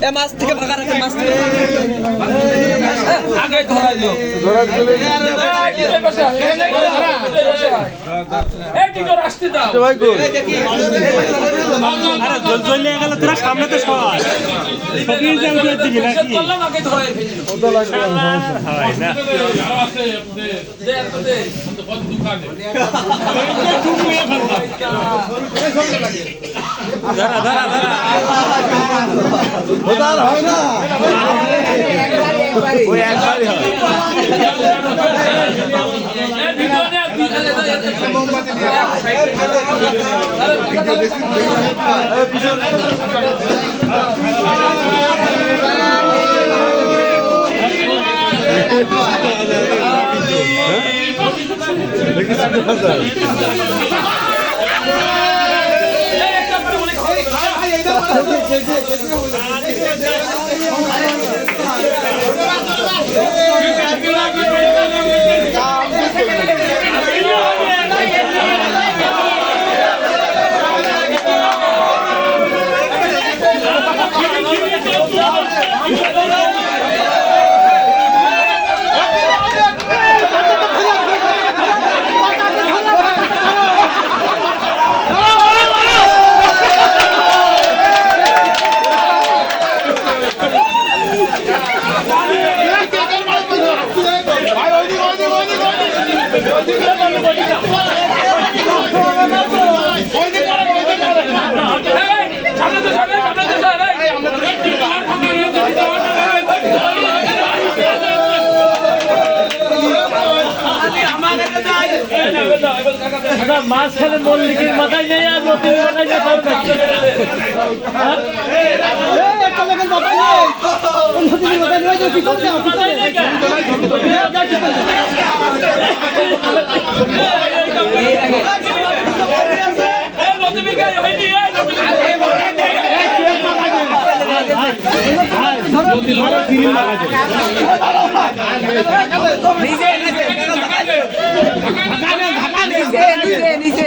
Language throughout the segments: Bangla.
এ মাছ থেকে রাখেন মাছ থেকে। আগে ধরাইলো চলে গেল তোরা সামনে তো সবাই সবই যাবে দিকে ফেলল হয় না। ওই একবারই হয় মাছ খেলে মল্লিকের মাথায় নেই? আর নতুন মাথায় নেই নিজে নিজে নিজে।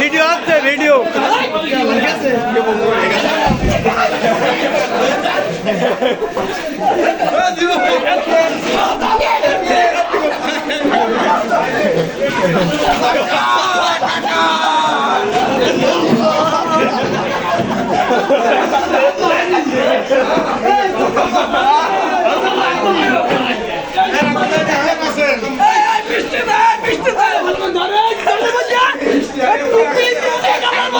ভিডিও আছে ভিডিও এই Não, não, é não.